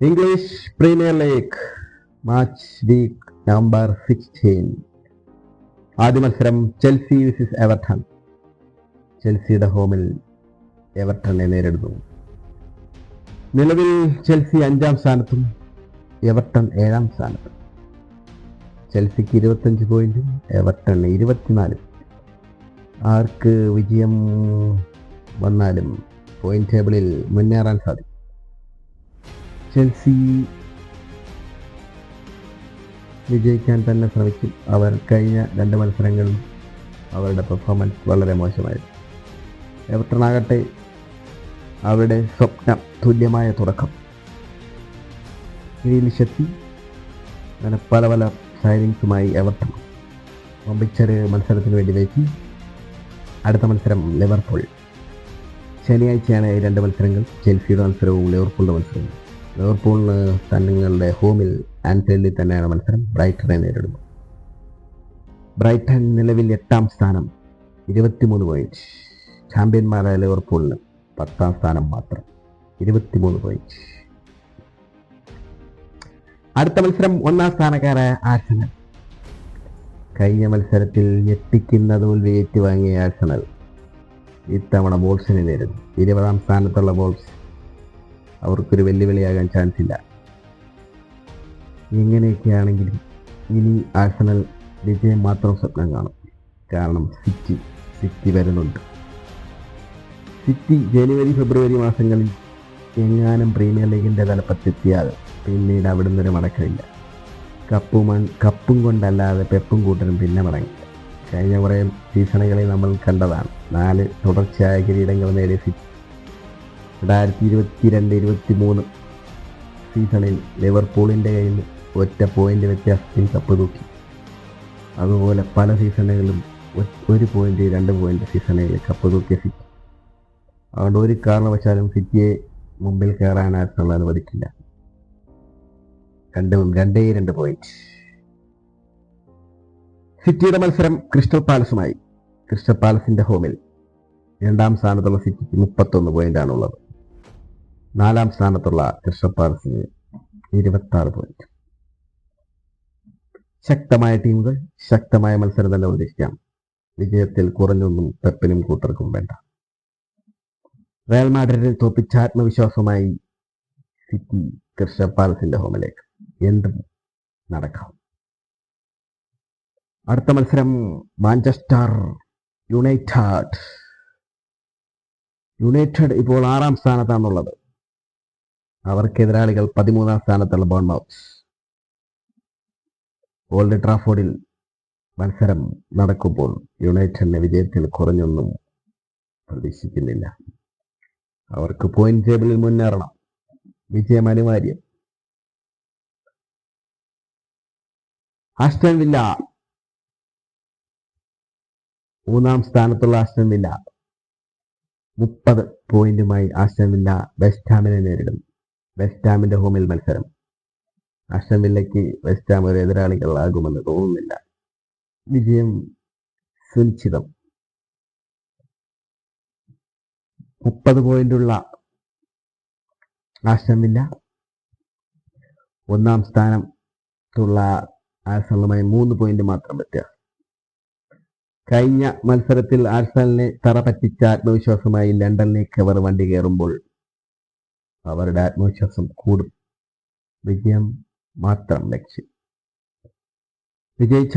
English Premier League match week number sixteen ആദ്യ മത്സരം Chelsea വിസിസ് Everton ചെൽസിയുടെ ഹോമിൽ എവർട്ടനെ നേരിടുന്നു. നിലവിൽ ചെൽസി അഞ്ചാം സ്ഥാനത്തും എവർട്ടൺ ഏഴാം സ്ഥാനത്തും. ചെൽസിക്ക് ഇരുപത്തഞ്ച് പോയിന്റും എവർട്ടൺ ഇരുപത്തിനാല്. ആർക്ക് വിജയം വന്നാലും പോയിന്റ് ടേബിളിൽ മുന്നേറാൻ സാധിക്കും. ചെൽസി വിജയിക്കാൻ തന്നെ ശ്രമിക്കും. അവർ കഴിഞ്ഞ രണ്ട് മത്സരങ്ങളിൽ അവരുടെ പെർഫോമൻസ് വളരെ മോശമായിരുന്നു. എവർട്ടൺ അവരുടെ സ്വപ്ന തുല്യമായ തുടക്കം. ഗ്രീലിഷെത്തി അങ്ങനെ പല പല സൈനിങ്സുമായി എവർട്ടൺ വമ്പിച്ചൊരു മത്സരത്തിന് വേണ്ടി വെച്ച് അടുത്ത മത്സരം ലിവർപൂൾ. ശനിയാഴ്ചയാണ് രണ്ട് മത്സരങ്ങൾ. ചെൽസിയുടെ മത്സരവും ലിവർപൂളിന്റെ മത്സരവും. ലിവർപൂളിന് തങ്ങളുടെ ഹോമിൽ ആൻഫീൽഡിൽ തന്നെയാണ് മത്സരം. ബ്രൈറ്റനെ നേരിടുന്നത് ബ്രൈറ്റൺ നിലവിൽ എട്ടാം സ്ഥാനം ഇരുപത്തിമൂന്ന് പോയിന്റ് ചാമ്പ്യന്മാരായ ലിവർപൂളിന് പത്താം സ്ഥാനം മാത്രം ഇരുപത്തിമൂന്ന് പോയിന്റ് അടുത്ത മത്സരം ഒന്നാം സ്ഥാനക്കാരായ ആഴ്സണൽ. കഴിഞ്ഞ മത്സരത്തിൽ ഞെട്ടിക്കുന്ന തോൽവി ഏറ്റുവാങ്ങിയ ആഴ്സണൽ. ഇത്തവണ ബോൾസിനെ നേരിടും ഇരുപതാം സ്ഥാനത്തുള്ള ബോൾസ് അവർക്കൊരു വെല്ലുവിളിയാകാൻ ചാൻസ് ഇല്ല. എങ്ങനെയൊക്കെയാണെങ്കിലും ഇനി ആഴ്സണൽ വിജയം മാത്രം സ്വപ്നം കാണും. കാരണം സിറ്റി സിറ്റി വരുന്നുണ്ട്. സിറ്റി ജനുവരി ഫെബ്രുവരി മാസങ്ങളിൽ എങ്ങാനും പ്രീമിയർ ലീഗിന്റെ തലപ്പത്തെത്തിയാൽ പിന്നീട് അവിടെ നിന്നൊരു മടക്കമില്ല. കപ്പും കപ്പും കൊണ്ടല്ലാതെ പെപ്പും കൂട്ടനും പിന്നെ മടങ്ങില്ല കഴിഞ്ഞ കുറേ സീസണുകളിൽ നമ്മൾ കണ്ടതാണ്. നാല് തുടർച്ചയായ കിരീടങ്ങൾ നേടിയ സിറ്റി രണ്ടായിരത്തി ഇരുപത്തിരണ്ട് ഇരുപത്തി മൂന്ന് സീസണിൽ ലിവർപൂളിന്റെ കയ്യിൽ ഒറ്റ പോയിന്റ് വ്യത്യാസത്തിൽ കപ്പ് തൂക്കി. അതുപോലെ പല സീസണുകളിലും ഒരു പോയിന്റ് രണ്ട് പോയിന്റ് സീസണുകളിൽ കപ്പ് തൂക്കിയ സിറ്റി അതുകൊണ്ട് ഒരു കാരണവശാലും സിറ്റിയെ മുമ്പിൽ ആർസണൽ അനുവദിക്കില്ല. രണ്ട് രണ്ടേ രണ്ട് പോയിന്റ് സിറ്റിയുടെ മത്സരം ക്രിസ്റ്റൽ പാലസുമായി. ക്രിസ്റ്റൽ പാലസിന്റെ ഹോമിൽ രണ്ടാം സ്ഥാനത്തുള്ള സിറ്റിക്ക് മുപ്പത്തൊന്ന് ഉള്ളത് നാലാം സ്ഥാനത്തുള്ള പാലസിന് ഇരുപത്തി ആറ് പോയിന്റ് ശക്തമായ ടീമുകൾ ശക്തമായ മത്സരം തന്നെ ഉദ്ദേശിക്കാം വിജയത്തിൽ കുറഞ്ഞൊന്നും പെപ്പിനും കൂട്ടർക്കും വേണ്ട. റയൽ മാഡ്രിഡിൽ തോപ്പിച്ച ആത്മവിശ്വാസമായി സിറ്റി ക്രിസ്റ്റൽ പാലസിന്റെ ഹോമിലേക്ക് എന്തും നടക്കാം. അടുത്ത മത്സരം മാഞ്ചസ്റ്റർ യുണൈറ്റഡ്. യുണൈറ്റഡ് ഇപ്പോൾ ആറാം സ്ഥാനത്താണുള്ളത്. അവർക്ക് എതിരാളികൾ പതിമൂന്നാം സ്ഥാനത്തുള്ള ബോൺമൗസ് ഓൾഡ് ട്രാഫോർഡിൽ മത്സരം നടക്കുമ്പോൾ യുണൈറ്റഡിന്റെ വിജയത്തിൽ കുറഞ്ഞൊന്നും പ്രതീക്ഷിക്കുന്നില്ല. അവർക്ക് പോയിന്റ് ടേബിളിൽ മുന്നേറണം. വിജയം അനിവാര്യം. Aston Villa. മൂന്നാം സ്ഥാനത്തുള്ള ആസ്റ്റൺ വില്ല. മുപ്പത് പോയിന്റുമായി ആസ്റ്റൺ വില്ല നേരിടും. വെസ്റ്റ് ഹാമിന്റെ ഹോമിൽ മത്സരം. അഷ്ടമില്ലയ്ക്ക് വെസ്റ്റ് ഒരു എതിരാളികളാകുമെന്ന് തോന്നുന്നില്ല. വിജയം സുനിശ്ചിതം. മുപ്പത് പോയിന്റുള്ള ആശ്രമില്ല ഒന്നാം സ്ഥാനത്തുള്ള ആഴ്സണലുമായി മൂന്ന് പോയിന്റ് മാത്രം വ്യത്യാസം കഴിഞ്ഞ മത്സരത്തിൽ ആഴ്സണലിനെ തറ പറ്റിച്ച ആത്മവിശ്വാസമായി ലണ്ടനിലേക്ക് അവർ വണ്ടി കയറുമ്പോൾ അവരുടെ ആത്മവിശ്വാസം കൂടും. വിജയം മാത്രം ലക്ഷ്യം. വിജയിച്ച